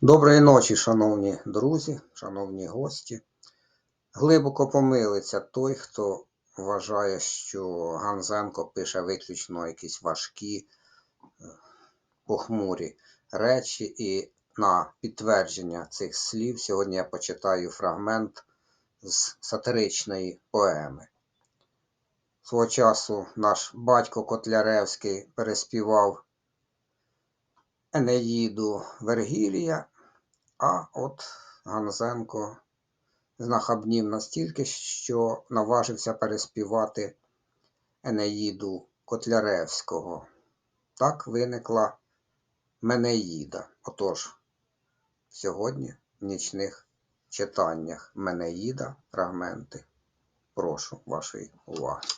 Доброї ночі, шановні друзі, шановні гості. Глибоко помилиться той, хто вважає, що Ганзенко пише виключно якісь важкі, е, похмурі речі, і на підтвердження цих слів сьогодні я почитаю фрагмент з сатиричної поеми. Свого часу наш батько Котляревський переспівав Енеїду Вергілія, а от Ганзенко знахабнів настільки, що наважився переспівати Енеїду Котляревського. Так виникла Менеїда. Отож, сьогодні в нічних читаннях Менеїда фрагменти. Прошу вашої уваги.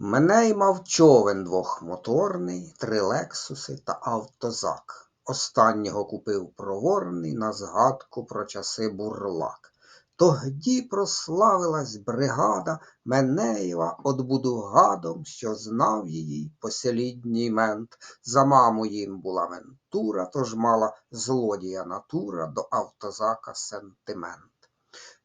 Мене й мав човен двохмоторний, три лексуси та автозак. Останнього купив проворний на згадку про часи бурлак. Тогді прославилась бригада Менеєва от буду гадом, що знав її послідній мент. За маму їм була вентура, тож мала злодія натура до автозака сентимент.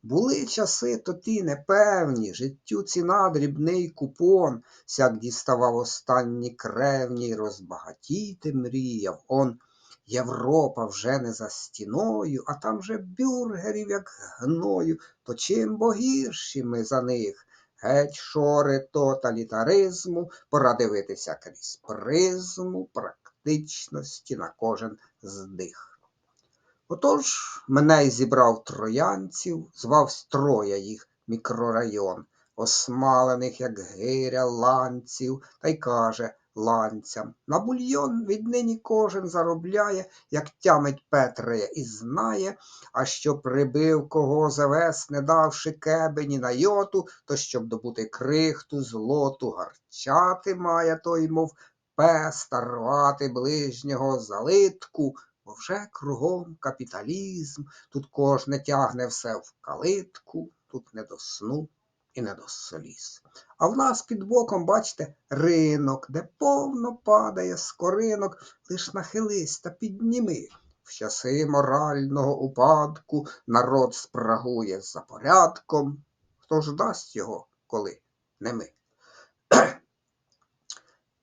Були часи то ті непевні, життю ціна дрібний купон, сяк діставав останні кревні, й розбагатіти мріяв он. Європа вже не за стіною, а там же бюргерів, як гною, то чим бо гірші ми за них. Геть шори тоталітаризму, пора дивитися крізь призму практичності на кожен здих. Отож мене й зібрав троянців, звав Троя їх мікрорайон, осмалених, як гиря ланців, та й каже ланцям на бульйон віднині кожен заробляє, як тямить Петрея і знає, а що прибив кого завес, не давши кебені на йоту, то щоб добути крихту, злоту, гарчати має той, мов пес, рвати ближнього залитку, бо вже кругом капіталізм, тут кожне тягне все в калитку, тут не до сну і не до сліз. А в нас під боком, бачите, ринок, де повно падає скоринок, лиш нахились та підніми. В часи морального упадку народ спрагує за порядком. Хто ж дасть його, коли не ми?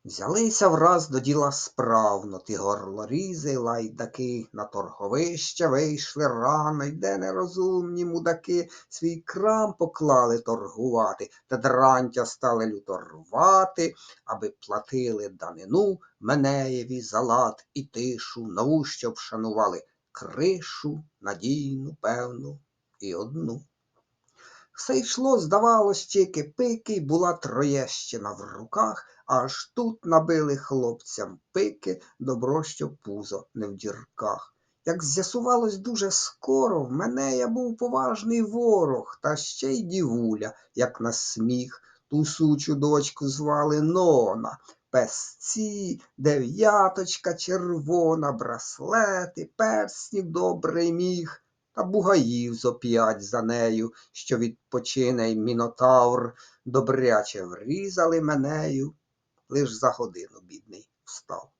Взялися враз до діла справно, ті горлорізи, лайдаки, на торговище вийшли рано, й де нерозумні мудаки свій крам поклали торгувати, та дрантя стали люто рвати, аби платили данину Менеєві за лад і тишу, нову, щоб вшанували. Кришу, надійну, певну і одну. Все йшло, здавалось, чики пики, й була Троєщина в руках, аж тут набили хлопцям пики, добро, що пузо не в дірках. Як з'ясувалось дуже скоро, в мене я був поважний ворог, та ще й дівуля, як на сміх, ту сучу дочку звали Нона. Песці, дев'яточка червона, браслети, перснів добрий міг та бугаїв зо п'ять за нею, що відпочине й мінотавр, добряче врізали менею, лиш за годину бідний встав.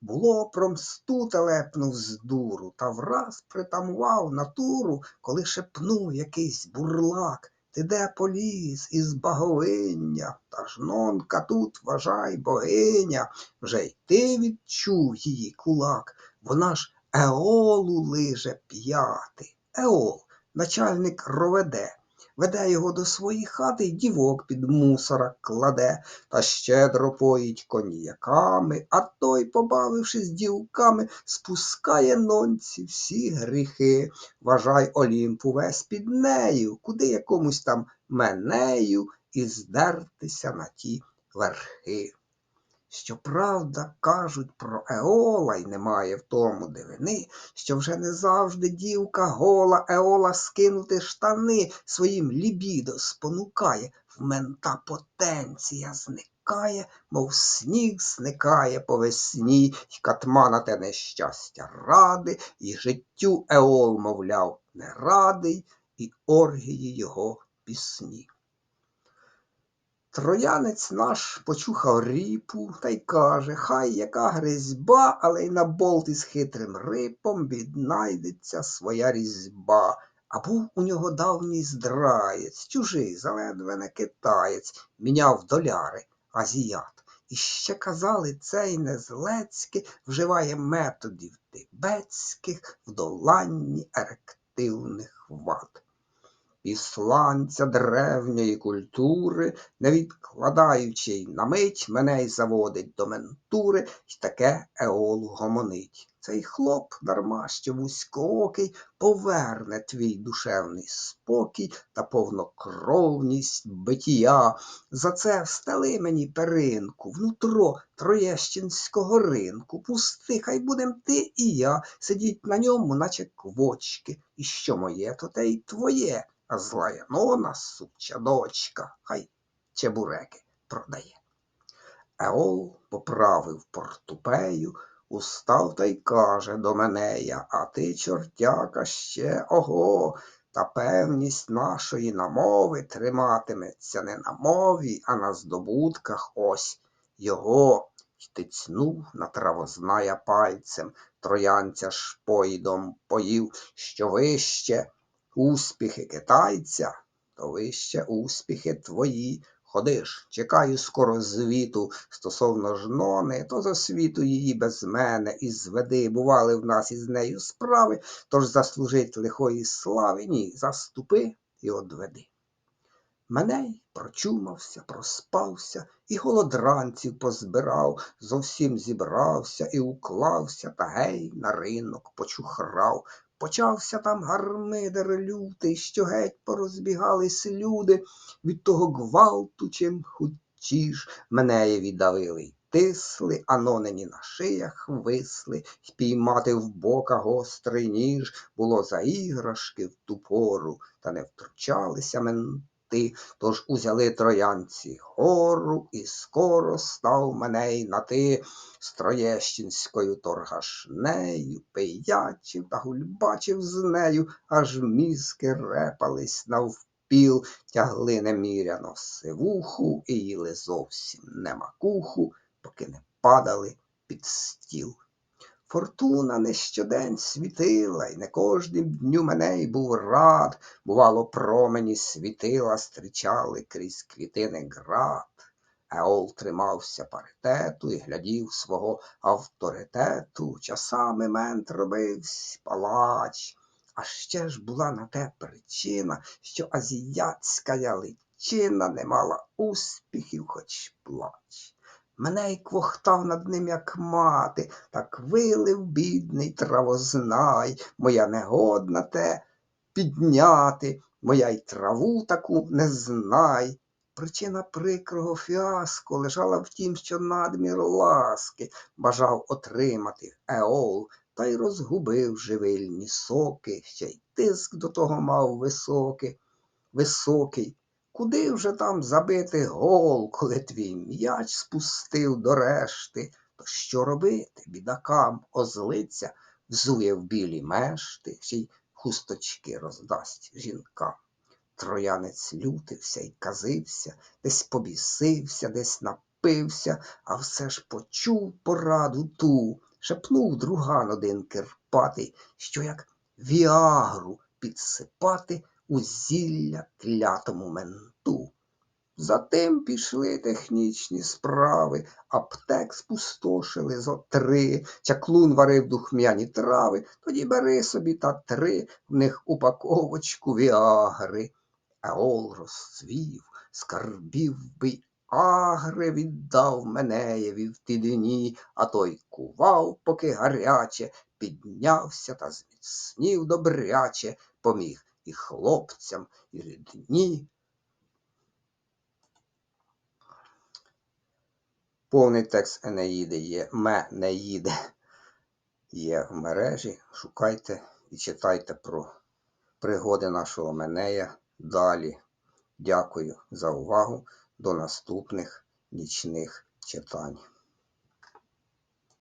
Було про мсту телепнув з дуру, та враз притамував натуру, коли шепнув якийсь бурлак. Ти де поліз із баговиння, та ж нонка тут, вважай, богиня, вже й ти відчув її кулак, вона ж Еолу лиже п'яти. Еол, начальник роведе, веде його до своєї хати й дівок під мусора кладе, та щедро поїть коньяками, а той, побавившись дівками, спускає нонці всі гріхи. Вважай Олімпу весь під нею, куди якомусь там менею і здертися на ті верхи. Щоправда, кажуть про Еола, й немає в тому дивини, що вже не завжди дівка гола Еола скинути штани своїм лібідо спонукає, в мента потенція зникає, мов сніг зникає по весні, й катма на те нещастя ради, і життю Еол, мовляв, не радий, і оргії його пісні. Троянець наш почухав ріпу та й каже, хай яка гризьба, але й на болт із хитрим рипом віднайдеться своя різьба. А був у нього давній здраєць, чужий, заледве не китаєць, міняв доляри, азіат. І ще казали, цей незлецький вживає методів тибетських в доланні ерективних вад. Післанця древньої культури, не відкладаючи й на мить, мене й заводить до ментури, й таке еол гомонить. Цей хлоп, дарма що вузькоокий, поверне твій душевний спокій та повнокровність битія. За це встели мені перинку, внутро троєщинського ринку. Пусти, хай будем ти і я, сидіть на ньому, наче квочки. І що моє, то те й твоє, а зла Янона, суча дочка, хай чебуреки продає. Еол поправив портупею, устав та й каже до Менея, а ти, чортяка, ще ого, та певність нашої намови триматиметься не на мові, а на здобутках ось його. й тицнув на травозная пальцем, троянця шпойдом поїв, що вище успіхи китайця, то вище успіхи твої. Ходиш, чекаю скоро звіту стосовно жнони, то за світу її без мене і зведи. Бували в нас із нею справи, тож заслужить лихої слави, ні, заступи і одведи. Меней прочумався, проспався, і голодранців позбирав, зовсім зібрався і уклався, та гей на ринок почухрав. Почався там гармидер лютий, що геть порозбігались люди. Від того гвалту, чим хутчіш Менеєві давили й тисли, анонені на шиях висли, піймати в бока гострий ніж. Було за іграшки в ту пору, та не втручалися менти, тож узяли троянці гору, і скоро став Меней на ти. З Троєщинською торгашнею, пиячив та гульбачив з нею, аж мізки репались навпіл, тягли неміряно сивуху і їли зовсім не макуху, поки не падали під стіл. Фортуна не щодень світила, і не кожним дню мене й був рад. Бувало, промені світила, стрічали крізь квітини град. Еол тримався паритету і глядів свого авторитету. Часами мент робивсь палач. А ще ж була на те причина, що азіатська яличина не мала успіхів, хоч плач. Мене й квохтав над ним, як мати, так вилив бідний травознай, моя негодна те підняти, моя й траву таку не знай. Причина прикрого фіаско лежала в тім, що надмір ласки бажав отримати еол, та й розгубив живильні соки, ще й тиск до того мав високий, високий. Куди вже там забити гол, коли твій м'яч спустив до решти? То що робити? Бідакам озлиться, взує в білі мешти, ще й хусточки роздасть жінкам. Троянець лютився й казився, десь побісився, десь напився, а все ж почув пораду ту, шепнув друган один кирпатий, що як віагру підсипати у зілля клятому менту. Затим пішли технічні справи, аптек спустошили зо три, чаклун варив духмяні трави, тоді бери собі та три, в них упаковочку віагри. Еол розцвів, скарбів би агри віддав Менеєві в ті дні, а той кував, поки гаряче, піднявся та зміцнів добряче, поміг і хлопцям, і рідні. Повний текст Енеїди є Менеїди є в мережі. Шукайте і читайте про пригоди нашого Менея далі. Дякую за увагу. До наступних нічних читань.